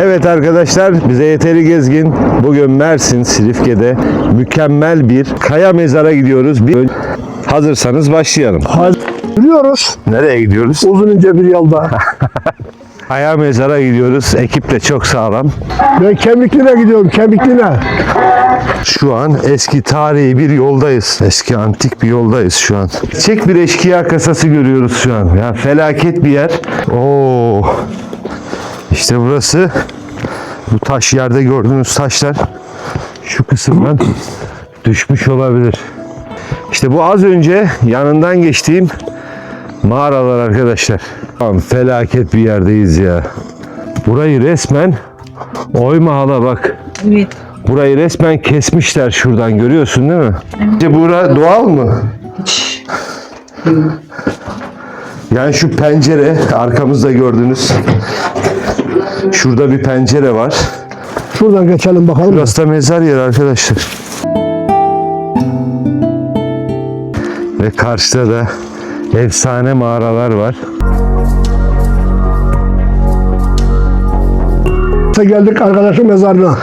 Evet arkadaşlar bize yeteri gezgin. Bugün Mersin Silifke'de mükemmel bir kaya mezara gidiyoruz. Bir... Hazırsanız başlayalım. Hadi yürüyoruz. Nereye gidiyoruz? Uzun ince bir yolda. Kaya mezara gidiyoruz. Ekip de çok sağlam. Ben Kemikli'ne gidiyorum. Kemikli'ne. Şu an eski tarihi bir yoldayız. Eski antik bir yoldayız şu an. Çek bir eşkıya kasası görüyoruz şu an. Ya felaket bir yer. Oo. İşte burası. Bu taş yerde gördüğünüz taşlar şu kısımdan düşmüş olabilir. İşte bu az önce yanından geçtiğim mağaralar arkadaşlar. Tamam, felaket bir yerdeyiz ya. Burayı resmen oyma hala bak. Evet. Burayı resmen kesmişler şuradan görüyorsun değil mi? İşte bura doğal mı? Yani şu pencere arkamızda gördüğünüz şurada bir pencere var. Şuradan geçelim bakalım. Burası da mezar yeri arkadaşlar. Ve karşıda da efsane mağaralar var. Geldik arkadaşın mezarına.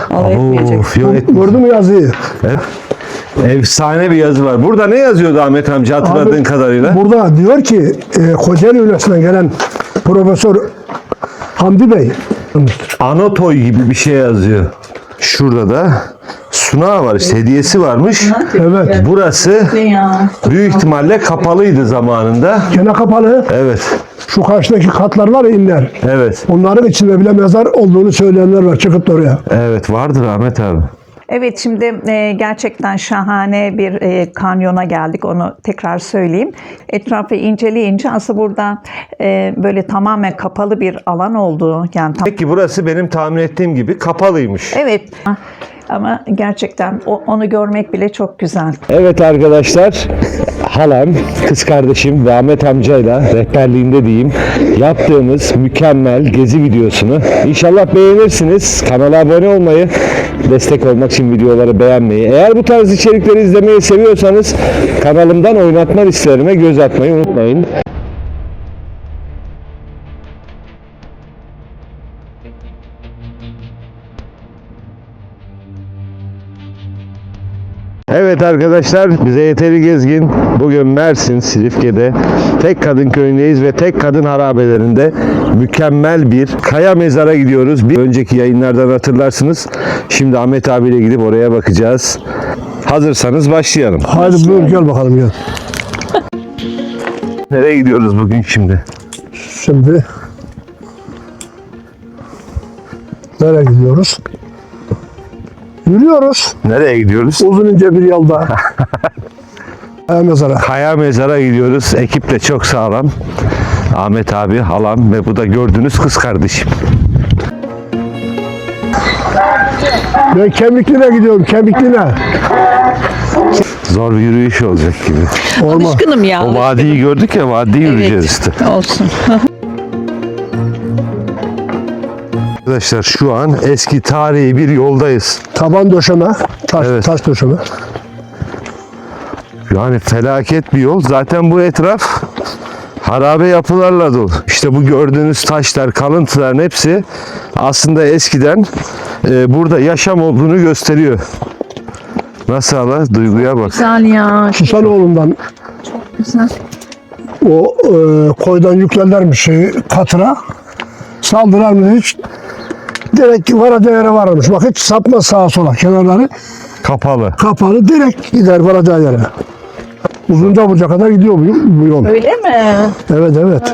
Of, yok Gördün mü yazıyı? Evet. Efsane bir yazı var. Burada ne yazıyordu Ahmet amca hatırladığın Abi, kadarıyla? Burada diyor ki e, Kocaeli Üniversitesi'nden gelen Profesör Hamdi Bey. Anatoy gibi bir şey yazıyor. Şurada da sunağı var. işte hediyesi varmış. Evet. Burası büyük ihtimalle kapalıydı zamanında. Gene kapalı. Evet. Şu karşıdaki katlar var ya inler. Evet. Onların içinde bile mezar olduğunu söyleyenler var. Çıkıp da oraya. Evet vardır Ahmet abi. Evet şimdi e, gerçekten şahane bir e, kanyona geldik onu tekrar söyleyeyim. Etrafı inceleyince aslında burada e, böyle tamamen kapalı bir alan olduğu yani tam, Peki burası benim tahmin ettiğim gibi kapalıymış. evet ama gerçekten o- onu görmek bile çok güzel. Evet arkadaşlar, halam, kız kardeşim ve Ahmet amcayla rehberliğinde diyeyim yaptığımız mükemmel gezi videosunu inşallah beğenirsiniz. Kanala abone olmayı, destek olmak için videoları beğenmeyi. Eğer bu tarz içerikleri izlemeyi seviyorsanız kanalımdan oynatma listelerime göz atmayı unutmayın. Evet arkadaşlar bize yeteri gezgin. Bugün Mersin Silifke'de tek kadın köyündeyiz ve tek kadın harabelerinde mükemmel bir kaya mezara gidiyoruz. Bir önceki yayınlardan hatırlarsınız. Şimdi Ahmet abiyle gidip oraya bakacağız. Hazırsanız başlayalım. Hadi buyur gel bakalım gel. Nereye gidiyoruz bugün şimdi? Şimdi nereye gidiyoruz? Yürüyoruz. Nereye gidiyoruz? Uzun ince bir yolda. Kaya mezara. Kaya mezara gidiyoruz. Ekip de çok sağlam. Ahmet abi, halam ve bu da gördüğünüz kız kardeşim. Ben Kemikli'ne gidiyorum. Kemikli'ne. Zor bir yürüyüş olacak gibi. Olma. Alışkınım ya. O vadiyi gördük ya, vadiyi yürüyeceğiz işte. Olsun. Arkadaşlar şu an eski tarihi bir yoldayız. Taban döşeme. Taş, Evet. taş döşeme. Yani felaket bir yol. Zaten bu etraf harabe yapılarla dolu. İşte bu gördüğünüz taşlar, kalıntıların hepsi aslında eskiden e, burada yaşam olduğunu gösteriyor. Nasıl hala? Duyguya bak. Güzel ya. Susanoğlu'ndan Güzel. o e, koydan yüklerlermiş şeyi katıra. Saldırar mı hiç? Direkt vara değere varmış. Bak hiç sapma sağa sola. Kenarları Kapalı. kapalı direkt gider varacağı yere. Uzunca buca kadar gidiyor bu, bu yol. Öyle mi? Evet evet.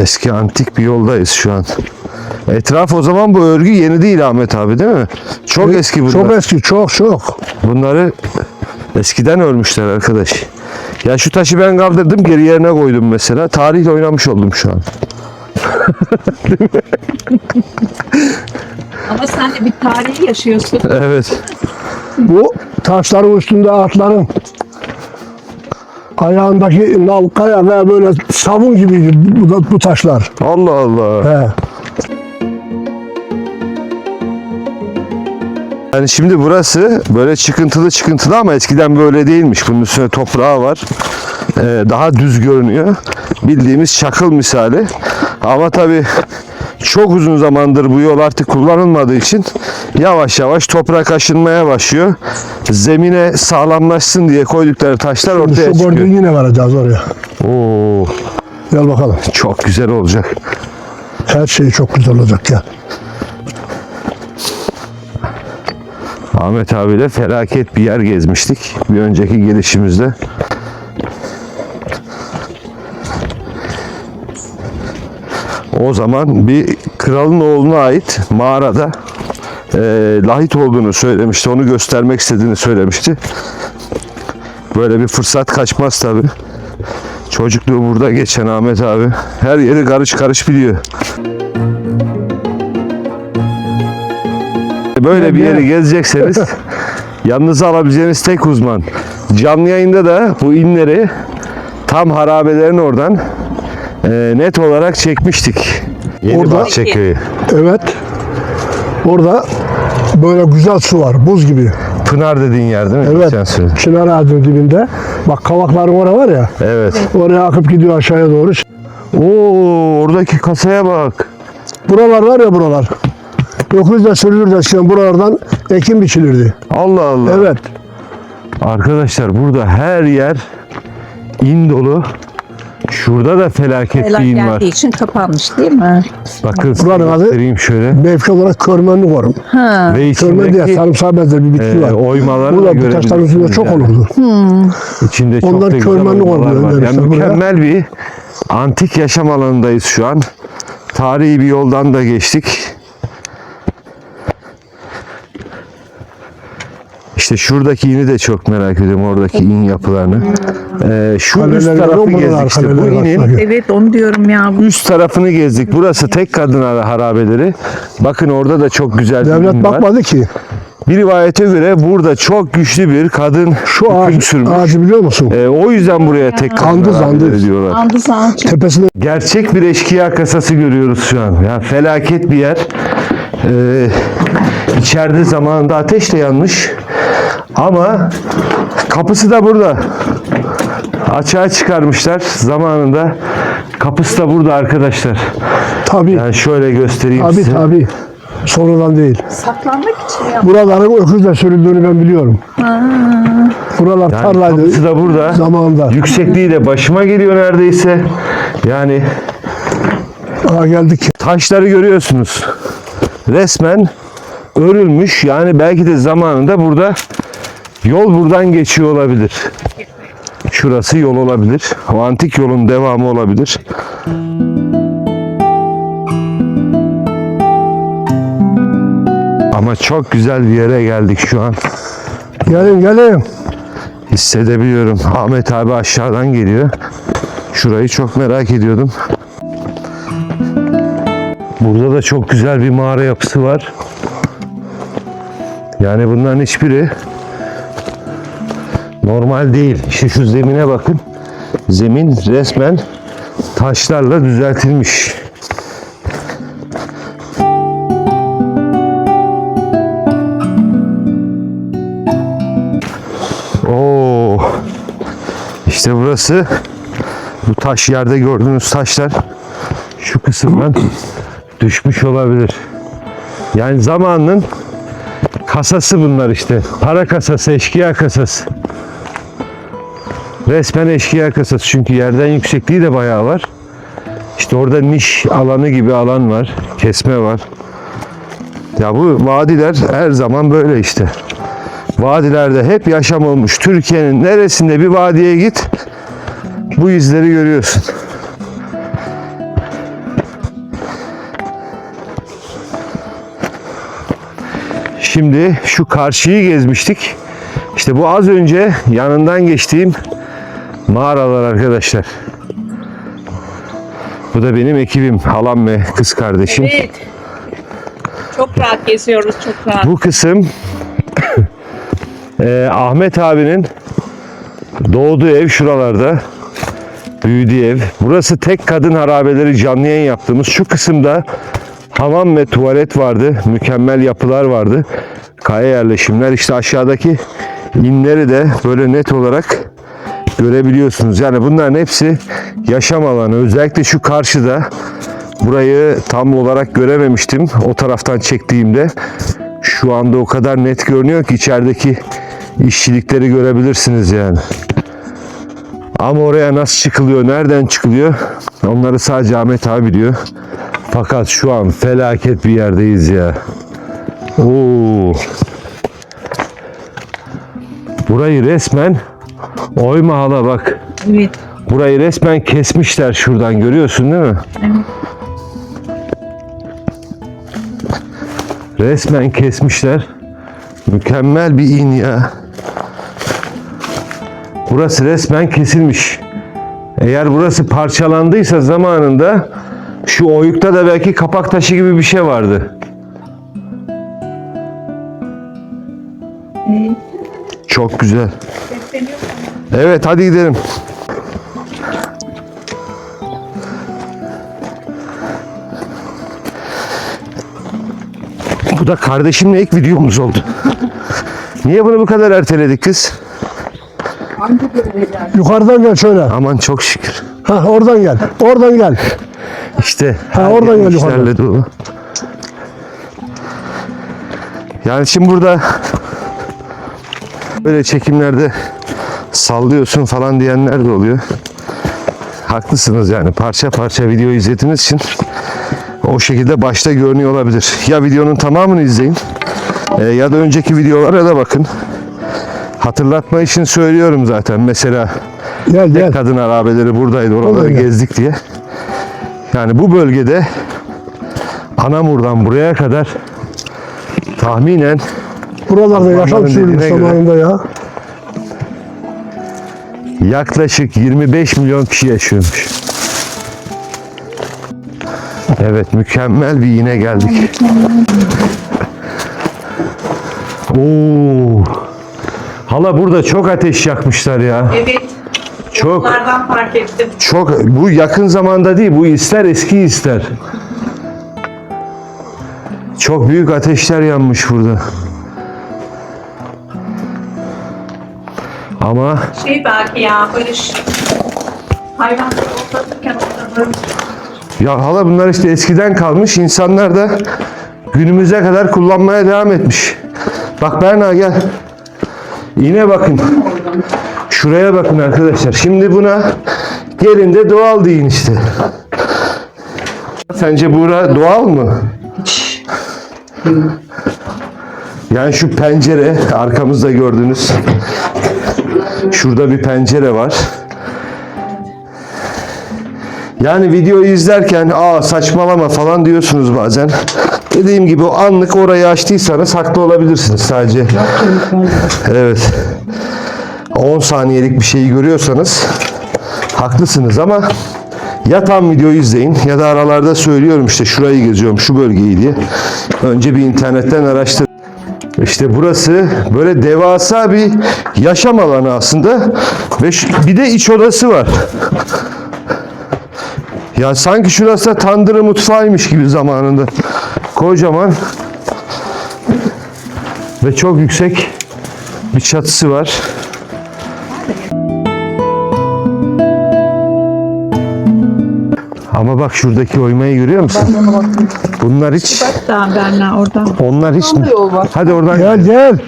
Eski antik bir yoldayız şu an. Etraf o zaman bu örgü yeni değil Ahmet abi değil mi? Çok eski bunlar. Çok eski. Çok çok. Bunları eskiden örmüşler arkadaş. Ya şu taşı ben kaldırdım geri yerine koydum mesela. Tarihle oynamış oldum şu an. Ama sen de bir tarihi yaşıyorsun. Evet. Bu taşların üstünde atların ayağındaki nal kaya ve böyle sabun gibi bu, bu taşlar. Allah Allah. He. Yani şimdi burası böyle çıkıntılı çıkıntılı ama eskiden böyle değilmiş. Bunun üstüne toprağı var. Ee, daha düz görünüyor. Bildiğimiz çakıl misali. Ama tabii çok uzun zamandır bu yol artık kullanılmadığı için yavaş yavaş toprak aşınmaya başlıyor. Zemine sağlamlaşsın diye koydukları taşlar ortaya Şu çıkıyor. gördüğün yine varacağız oraya. Oo, Gel bakalım. çok güzel olacak. Her şey çok güzel olacak ya. Ahmet abiyle felaket bir yer gezmiştik bir önceki gelişimizde. O zaman bir kralın oğluna ait mağarada e, lahit olduğunu söylemişti. Onu göstermek istediğini söylemişti. Böyle bir fırsat kaçmaz tabi. Çocukluğu burada geçen Ahmet abi her yeri karış karış biliyor. Böyle bir yeri gezecekseniz yanınıza alabileceğiniz tek uzman. Canlı yayında da bu inleri tam harabelerin oradan e, net olarak çekmiştik. Yeni Orada- Bahçeköy'ü. Evet. Orada böyle güzel su var. Buz gibi. Pınar dediğin yer değil mi? Evet. Çınar ağacının dibinde. Bak kavakların orası var ya. Evet. Oraya akıp gidiyor aşağıya doğru. Oo oradaki kasaya bak. Buralar var ya buralar. Öküzle sürülür eskiden buralardan ekim biçilirdi. Allah Allah. Evet. Arkadaşlar burada her yer in dolu. Şurada da felaket Helal bir in var. geldiği için kapanmış değil mi? Bakın size Buranın adı- göstereyim şöyle. Mevki olarak körmenlik var. Ha. Ve Körmen diye içindeki sarımsağa benzer bir bitki e, var. oymaları da Burada bu taşların üstünde görebilirsiniz çok yani. olurdu. İçinde çok Onlar da güzel körmenlik oymalar oluyor var. Yani demişler buraya. mükemmel bir antik yaşam alanındayız şu an. Tarihi bir yoldan da geçtik. İşte şuradaki ini de çok merak ediyorum. Oradaki in yapılarını. Ee, şu üst Kaleler tarafı gezdik işte. Bu inin. Evet onu diyorum ya. üst tarafını gezdik. Burası tek kadın har- harabeleri. Bakın orada da çok güzel bir in Devlet var. bakmadı ki. Bir rivayete göre burada çok güçlü bir kadın Şu hüküm ağaç, sürmüş. ağacı biliyor musun? Ee, o yüzden buraya tek kadın Andız, harabeleri andız. diyorlar. Andız ağacı. Tepesinde Gerçek bir eşkıya kasası görüyoruz şu an. Ya felaket bir yer. Ee, içeride zamanında ateş de yanmış. Ama kapısı da burada. Açığa çıkarmışlar zamanında. Kapısı da burada arkadaşlar. tabi Yani şöyle göstereyim tabi size. tabi. Sonradan değil. Saklanmak için ya. Buraların öküzle sürüldüğünü ben biliyorum. Buralar Yani tarlaydı kapısı da burada. zamanında. Yüksekliği de başıma geliyor neredeyse. Yani Aa, geldik. taşları görüyorsunuz. Resmen örülmüş. Yani belki de zamanında burada yol buradan geçiyor olabilir. Şurası yol olabilir. O antik yolun devamı olabilir. Ama çok güzel bir yere geldik şu an. Gelin gelin. Hissedebiliyorum. Ahmet abi aşağıdan geliyor. Şurayı çok merak ediyordum. Burada da çok güzel bir mağara yapısı var. Yani bunların hiçbiri normal değil. İşte şu zemine bakın. Zemin resmen taşlarla düzeltilmiş. Oo. İşte burası bu taş yerde gördüğünüz taşlar şu kısımdan düşmüş olabilir. Yani zamanın kasası bunlar işte. Para kasası, eşkıya kasası. Resmen eşkıya kasası. Çünkü yerden yüksekliği de bayağı var. İşte orada niş alanı gibi alan var. Kesme var. Ya bu vadiler her zaman böyle işte. Vadilerde hep yaşam olmuş. Türkiye'nin neresinde bir vadiye git bu izleri görüyorsun. Şimdi şu karşıyı gezmiştik. İşte bu az önce yanından geçtiğim mağaralar arkadaşlar. Bu da benim ekibim. Halam ve kız kardeşim. Evet. Çok rahat geziyoruz, çok rahat. Bu kısım eee, Ahmet abinin doğduğu ev şuralarda. Büyüdüğü ev. Burası tek kadın harabeleri canlı yayın yaptığımız. Şu kısımda hamam ve tuvalet vardı. Mükemmel yapılar vardı. Kaya yerleşimler. İşte aşağıdaki inleri de böyle net olarak görebiliyorsunuz. Yani bunların hepsi yaşam alanı. Özellikle şu karşıda Burayı tam olarak görememiştim o taraftan çektiğimde. Şu anda o kadar net görünüyor ki içerideki işçilikleri görebilirsiniz yani. Ama oraya nasıl çıkılıyor, nereden çıkılıyor onları sadece Ahmet abi biliyor. Fakat şu an felaket bir yerdeyiz ya. Oo. Burayı resmen oyma hala bak. Evet. Burayı resmen kesmişler şuradan görüyorsun değil mi? Resmen kesmişler. Mükemmel bir in ya. Burası resmen kesilmiş. Eğer burası parçalandıysa zamanında şu oyukta da belki kapak taşı gibi bir şey vardı. Çok güzel. Evet hadi gidelim. Bu da kardeşimle ilk videomuz oldu. Niye bunu bu kadar erteledik kız? Yukarıdan gel şöyle. Aman çok şükür. Ha oradan gel. Oradan gel. İşte Ha, oradan gel yukarıdan. dolu. Yani şimdi burada böyle çekimlerde sallıyorsun falan diyenler de oluyor. Haklısınız yani parça parça video izlediğiniz için o şekilde başta görünüyor olabilir. Ya videonun tamamını izleyin e, ya da önceki videolara da bakın. Hatırlatma için söylüyorum zaten. Mesela Gel gel. kadın arabeleri buradaydı oraları gezdik diye. Yani bu bölgede Anamur'dan buraya kadar tahminen Buralarda yaşam göre. zamanında ya. Yaklaşık 25 milyon kişi yaşıyormuş. Evet mükemmel bir yine geldik. Oo. Hala burada çok ateş yakmışlar ya. Evet. Çok. Bunlardan fark ettim. Çok bu yakın zamanda değil bu ister eski ister. Çok büyük ateşler yanmış burada. Ama Şey belki ya böyle ş- hayvanları otlatırken orada böyle ya hala bunlar işte eskiden kalmış insanlar da günümüze kadar kullanmaya devam etmiş. Bak Berna gel. Yine bakın. Şuraya bakın arkadaşlar. Şimdi buna gelin de doğal deyin işte. Sence bura doğal mı? Yani şu pencere arkamızda gördüğünüz şurada bir pencere var. Yani videoyu izlerken aa saçmalama falan diyorsunuz bazen. Dediğim gibi o anlık orayı açtıysanız haklı olabilirsiniz sadece. Evet. 10 saniyelik bir şeyi görüyorsanız haklısınız ama ya tam videoyu izleyin ya da aralarda söylüyorum işte şurayı geziyorum şu bölgeyi diye. Önce bir internetten araştır. İşte burası böyle devasa bir yaşam alanı aslında ve bir de iç odası var. Ya sanki şurası da tandır mutfağıymış gibi zamanında. Kocaman ve çok yüksek bir çatısı var. Ama bak şuradaki oymayı görüyor musun? Bunlar hiç, Daha Berna orada. onlar hiç. Hadi oradan Gel gel.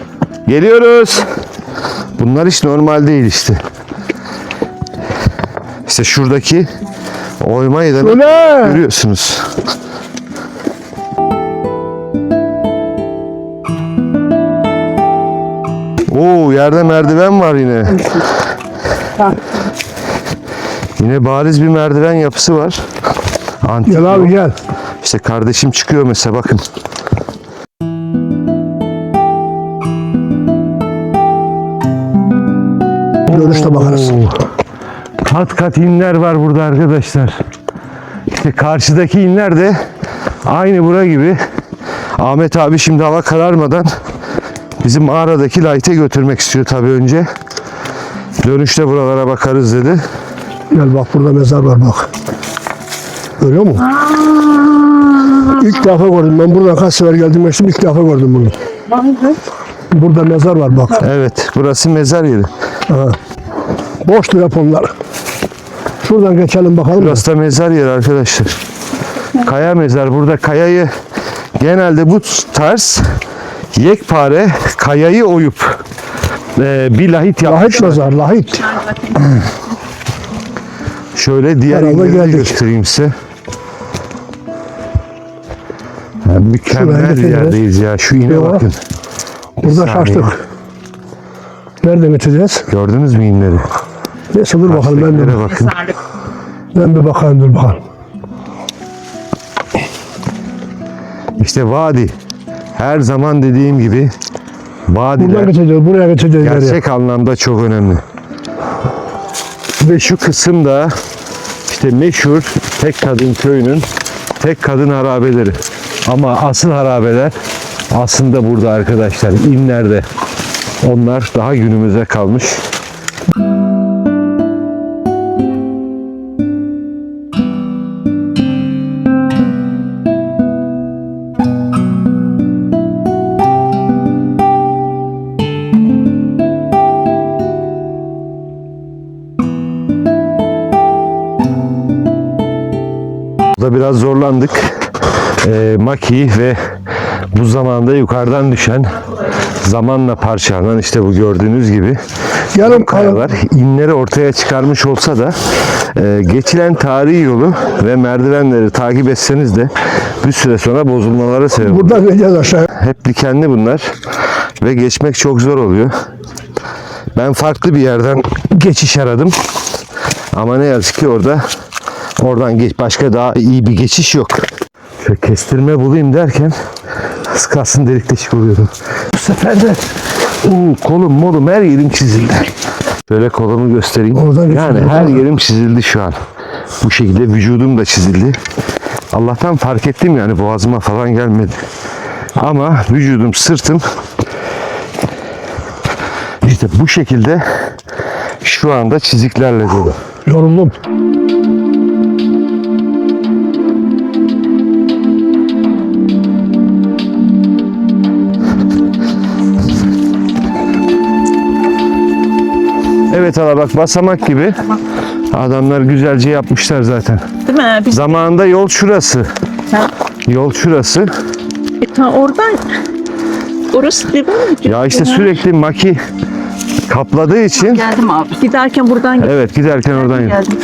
Geliyoruz. Bunlar hiç normal değil işte. İşte şuradaki oymayı da Öyle. görüyorsunuz. Oo yerde merdiven var yine. Yine bariz bir merdiven yapısı var. Antik Gel abi gel. işte kardeşim çıkıyor mesela bakın. Görüşte bakarız. Kat kat inler var burada arkadaşlar. İşte karşıdaki inler de aynı bura gibi. Ahmet abi şimdi hava kararmadan bizim mağaradaki light'e götürmek istiyor tabii önce. Dönüşte buralara bakarız dedi. Gel bak burada mezar var bak. Görüyor musun? İlk defa gördüm. Ben buradan kaç sefer geldim geçtim ilk defa gördüm bunu. Burada mezar var bak. Evet burası mezar yeri. Ha. Boştu hep onlar. Şuradan geçelim bakalım. Burası da mezar yeri arkadaşlar. Kaya mezar. Burada kayayı genelde bu tarz yekpare kayayı oyup e, bir lahit Lahit yapmışlar. mezar, lahit. Şöyle diğer Herhalde geldik. göstereyim size. Ya mükemmel bir yerdeyiz ya. Şu ine Yo. bakın. Burada saniye. şaştık. Nerede bitireceğiz? Gördünüz mü inleri? Neyse dur bakalım ben, de, bakın. Ben bir bakayım dur bakalım. İşte vadi. Her zaman dediğim gibi Buradan vadiler geçeceğiz, buraya geçeceğiz. gerçek anlamda çok önemli. Ve şu kısımda işte meşhur tek kadın köyünün tek kadın harabeleri. Ama asıl harabeler aslında burada arkadaşlar inlerde. Onlar daha günümüze kalmış. Burada biraz zorlandık. Ee, maki ve bu zamanda yukarıdan düşen zamanla parçalanan işte bu gördüğünüz gibi Yarım kayalar inleri ortaya çıkarmış olsa da e, geçilen tarihi yolu ve merdivenleri takip etseniz de bir süre sonra bozulmalara sebep oluyor. Buradan gideceğiz aşağı. Hep dikenli bunlar ve geçmek çok zor oluyor. Ben farklı bir yerden geçiş aradım. Ama ne yazık ki orada oradan geç başka daha iyi bir geçiş yok. Şöyle kestirme bulayım derken az kalsın delik deşik oluyordum. Bu sefer de uu, kolum molum her yerim çizildi. Şöyle kolumu göstereyim. Oradan yani her yerim çizildi şu an. Bu şekilde vücudum da çizildi. Allah'tan fark ettim yani boğazıma falan gelmedi. Ama vücudum, sırtım işte bu şekilde şu anda çiziklerle dolu. Yoruldum. Evet hala bak basamak gibi. Adamlar güzelce yapmışlar zaten. Değil mi? Biz Zamanında yol şurası. Ha. Yol şurası. e, ta oradan orası değil mi? Ya işte sürekli maki kapladığı için Geldim abi. Giderken buradan evet giderken oradan Geldim.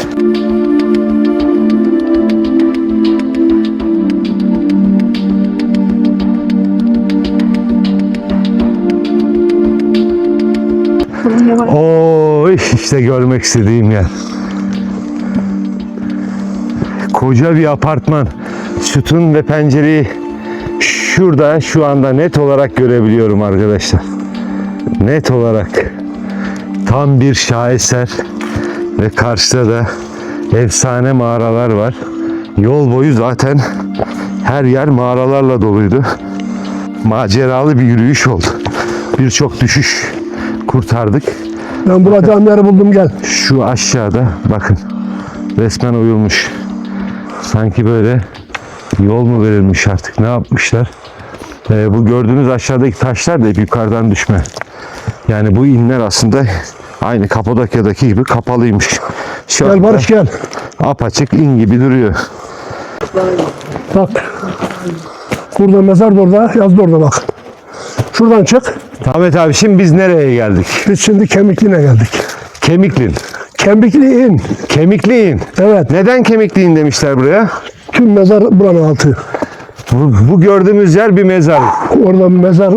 İşte görmek istediğim yer. Koca bir apartman. Sütun ve pencereyi şurada şu anda net olarak görebiliyorum arkadaşlar. Net olarak. Tam bir şaheser ve karşıda da efsane mağaralar var. Yol boyu zaten her yer mağaralarla doluydu. Maceralı bir yürüyüş oldu. Birçok düşüş kurtardık. Ben burada camları buldum gel. Şu aşağıda bakın resmen oyulmuş. Sanki böyle yol mu verilmiş artık ne yapmışlar? Ee, bu gördüğünüz aşağıdaki taşlar da yukarıdan düşme. Yani bu inler aslında aynı Kapadokya'daki gibi kapalıymış. Şu Gel Barış gel. apaçık in gibi duruyor. Bak. Burada mezar da orada, yaz da orada bak. Şuradan çık. Ahmet abi şimdi biz nereye geldik? Biz şimdi Kemikli'ne geldik. Kemiklin. Kemikli in. Kemikli in. Evet. Neden Kemikli in demişler buraya? Tüm mezar buranın altı. Bu, bu gördüğümüz yer bir mezar. Orada mezar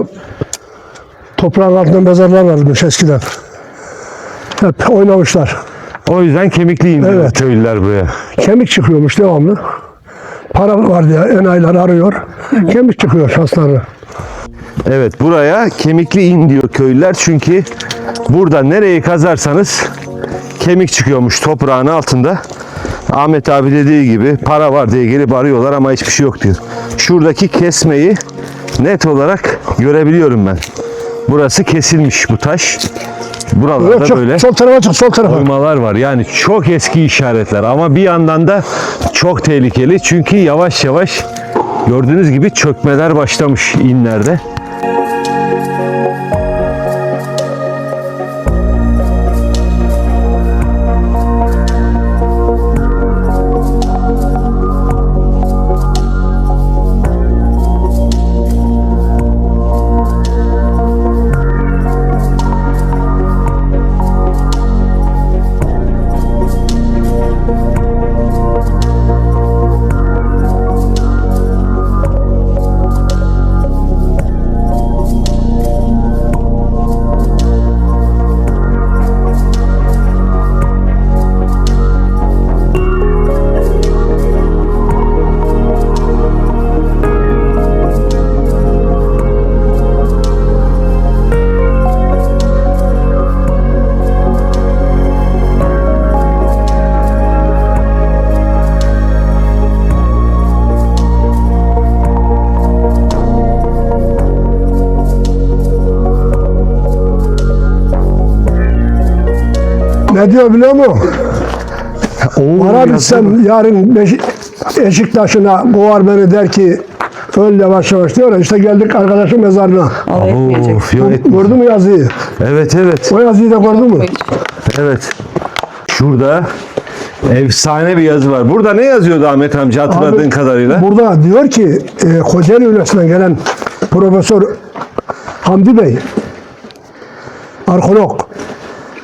toprağın altında mezarlar varmış eskiden. Hep oynamışlar. O yüzden Kemikli Evet. köylüler buraya. Kemik çıkıyormuş devamlı. Para var diye enayiler arıyor. Kemik çıkıyor şansları. Evet buraya kemikli in diyor köylüler çünkü burada nereyi kazarsanız kemik çıkıyormuş toprağın altında. Ahmet abi dediği gibi para var diye gelip arıyorlar ama hiçbir şey yok diyor. Şuradaki kesmeyi net olarak görebiliyorum ben. Burası kesilmiş bu taş. Buralarda Evet, çok, böyle sol tarafa çık, sol tarafa. oymalar var. Yani çok eski işaretler ama bir yandan da çok tehlikeli. Çünkü yavaş yavaş gördüğünüz gibi çökmeler başlamış inlerde. Ne diyor biliyor musun? Oo, Para yazı- bitsem yarın Beş- Beşiktaş'ına kovar beni der ki öl yavaş yavaş diyor işte geldik arkadaşın mezarına. Etmeyecek. Of, yok et- Gördün mü yazıyı? Evet evet. O yazıyı da gördün mü? Evet. Şurada efsane bir yazı var. Burada ne yazıyordu Ahmet amca hatırladığın Abi, kadarıyla? Burada diyor ki e, Kocaeli Üniversitesi'nden gelen Profesör Hamdi Bey arkeolog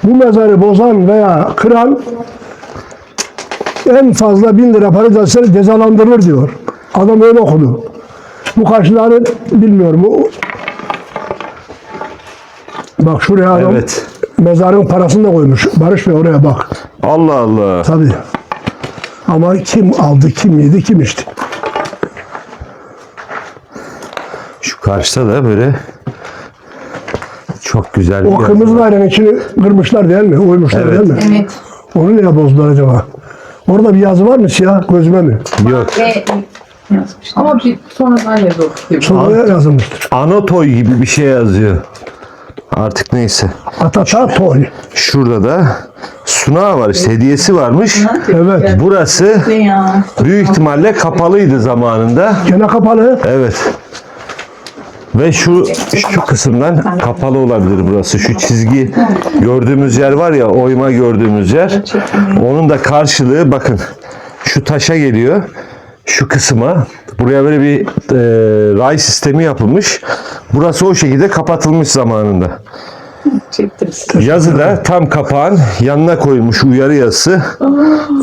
bu mezarı bozan veya kıran en fazla bin lira para cezası cezalandırılır diyor. Adam öyle okudu. Bu karşılığını bilmiyorum. Bu, bak şuraya adam Evet. mezarın parasını da koymuş. Barış Bey oraya bak. Allah Allah. Tabii. Ama kim aldı, kim yedi, kim içti? Şu karşıda da böyle çok güzel O kırmızı dairenin içini kırmışlar değil mi? Oymuşlar Evet. değil mi? Evet. Onu niye bozdular acaba? Orada bir yazı var mı siyah gözüme mi? Yok. Ama bir sonradan yazıldı. Sonra yazılmıştır. Anotoy gibi bir şey yazıyor. Artık neyse. Atata Toy. Şurada da sunağı var. işte hediyesi varmış. Evet. Burası büyük ihtimalle kapalıydı zamanında. Gene kapalı. Evet. Ve şu şu kısımdan kapalı olabilir burası. Şu çizgi gördüğümüz yer var ya oyma gördüğümüz yer. Onun da karşılığı bakın şu taşa geliyor. Şu kısma buraya böyle bir e, ray sistemi yapılmış. Burası o şekilde kapatılmış zamanında. Yazı da tam kapağın yanına koyulmuş uyarı yazısı.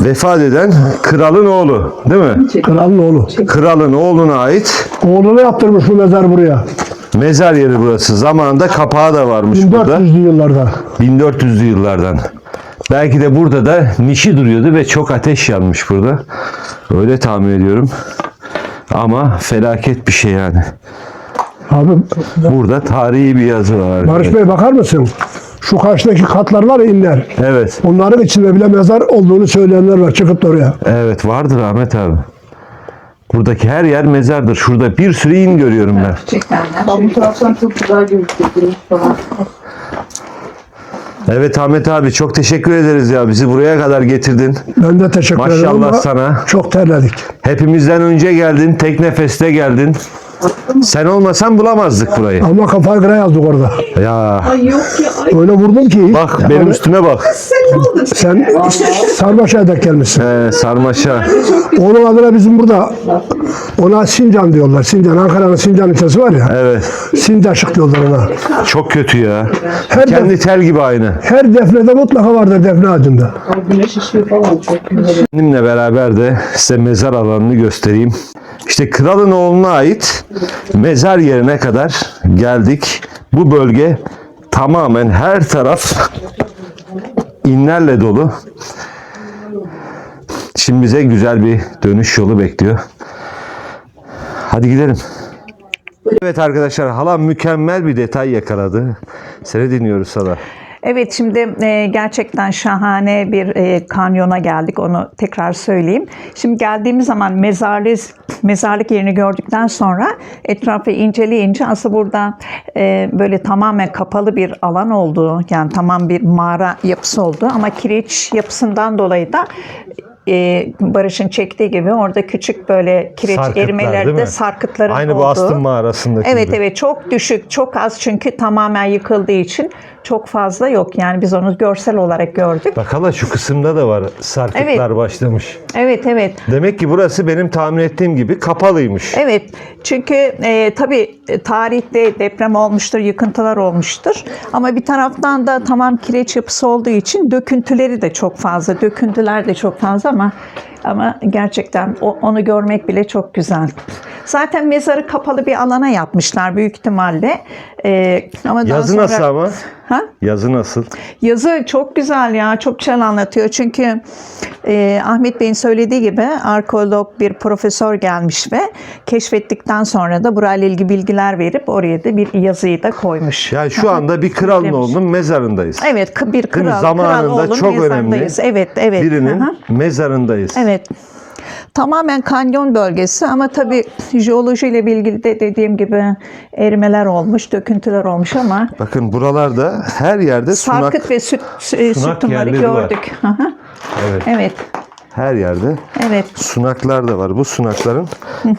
Vefat eden kralın oğlu değil mi? Kralın oğlu. Kralın oğluna ait Oğluna yaptırmış bu mezar buraya. Mezar yeri burası. Zamanında kapağı da varmış burada. 1400'lü yıllarda. 1400'lü yıllardan. Belki de burada da nişi duruyordu ve çok ateş yanmış burada. Öyle tahmin ediyorum. Ama felaket bir şey yani. Abi Burada tarihi bir yazı var. Barış Bey bakar mısın? Şu karşıdaki katlar var ya inler. Evet. Onların içinde bile mezar olduğunu söyleyenler var. Çıkıp oraya. Evet vardır Ahmet abi. Buradaki her yer mezardır. Şurada bir sürü in görüyorum ben. Çekenler. Bu taraftan çok güzel gözüküyor falan. Evet Ahmet abi çok teşekkür ederiz ya. Bizi buraya kadar getirdin. Ben de teşekkür ederim Maşallah ama sana. çok terledik. Hepimizden önce geldin. Tek nefeste geldin. Sen olmasan bulamazdık burayı. Ama kafayı kıra yazdık orada. Ya Ay yok ya. Ay Öyle vurdum ki. bak benim üstüme bak. sen ne oldu? Sen Sarmaşa'ya denk gelmişsin. Ee, sarmaşa. Onun adına bizim burada ona Sincan diyorlar. Sincan, Ankara'nın Sincan ilçesi var ya. Evet. Sindaşık diyorlar ona. Çok kötü ya. Her, Kendi def- tel gibi aynı. her defnede mutlaka vardır defne ağacında. Güneş ışığı falan çok güzel. Benimle beraber de size mezar alanını göstereyim. İşte kralın oğluna ait mezar yerine kadar geldik. Bu bölge tamamen her taraf inlerle dolu. Şimdi bize güzel bir dönüş yolu bekliyor. Hadi gidelim. Evet arkadaşlar halam mükemmel bir detay yakaladı. Seni dinliyoruz hala. Evet şimdi e, gerçekten şahane bir e, kanyona geldik onu tekrar söyleyeyim. Şimdi geldiğimiz zaman mezarlık mezarlık yerini gördükten sonra etrafı inceleyince aslında burada e, böyle tamamen kapalı bir alan olduğu yani tamam bir mağara yapısı oldu ama kireç yapısından dolayı da e, Barış'ın çektiği gibi orada küçük böyle kireç Sarkıtlar, değil erimeleri mi? de sarkıtların Aynı bu olduğu. Astın mağarasındaki Evet gibi. evet çok düşük, çok az çünkü tamamen yıkıldığı için çok fazla yok. Yani biz onu görsel olarak gördük. Bak hala şu kısımda da var sarkıtlar Evet. başlamış. Evet evet. Demek ki burası benim tahmin ettiğim gibi kapalıymış. Evet çünkü e, tabii e, tarihte deprem olmuştur, yıkıntılar olmuştur. Ama bir taraftan da tamam kireç yapısı olduğu için döküntüleri de çok fazla, döküntüler de çok fazla ama ama gerçekten onu görmek bile çok güzel. Zaten mezarı kapalı bir alana yapmışlar büyük ihtimalle. E, ama Yazı sonra... nasıl ama? Ha? Yazı nasıl? Yazı çok güzel ya, çok güzel anlatıyor. Çünkü e, Ahmet Bey'in söylediği gibi arkeolog bir profesör gelmiş ve keşfettikten sonra da burayla ilgili bilgiler verip oraya da bir yazıyı da koymuş. Yani şu anda bir kralın oğlunun mezarındayız. Evet, bir mi? kral, Zamanında kral oğlun çok önemli. Evet, evet. Birinin Aha. mezarındayız. Evet. Tamamen kanyon bölgesi ama tabii jeolojiyle ilgili de dediğim gibi erimeler olmuş, döküntüler olmuş ama Bakın buralarda her yerde sunak. sarkıt ve süt, sü- sunak sütunları yerleri var. gördük. Evet. evet, Her yerde evet. sunaklar da var. Bu sunakların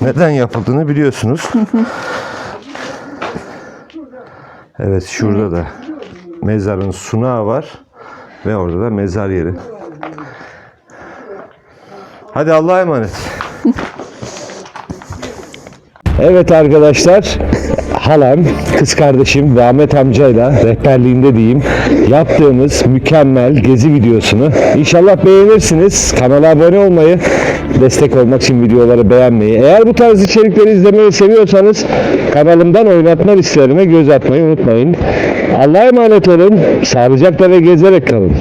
neden yapıldığını biliyorsunuz. Evet şurada da mezarın sunağı var ve orada da mezar yeri. Hadi Allah'a emanet. Evet arkadaşlar, halam, kız kardeşim ve Ahmet amcayla rehberliğinde diyeyim yaptığımız mükemmel gezi videosunu inşallah beğenirsiniz. Kanala abone olmayı, destek olmak için videoları beğenmeyi. Eğer bu tarz içerikleri izlemeyi seviyorsanız kanalımdan oynatma listelerine göz atmayı unutmayın. Allah'a emanet olun. Sağlıcakla ve gezerek kalın.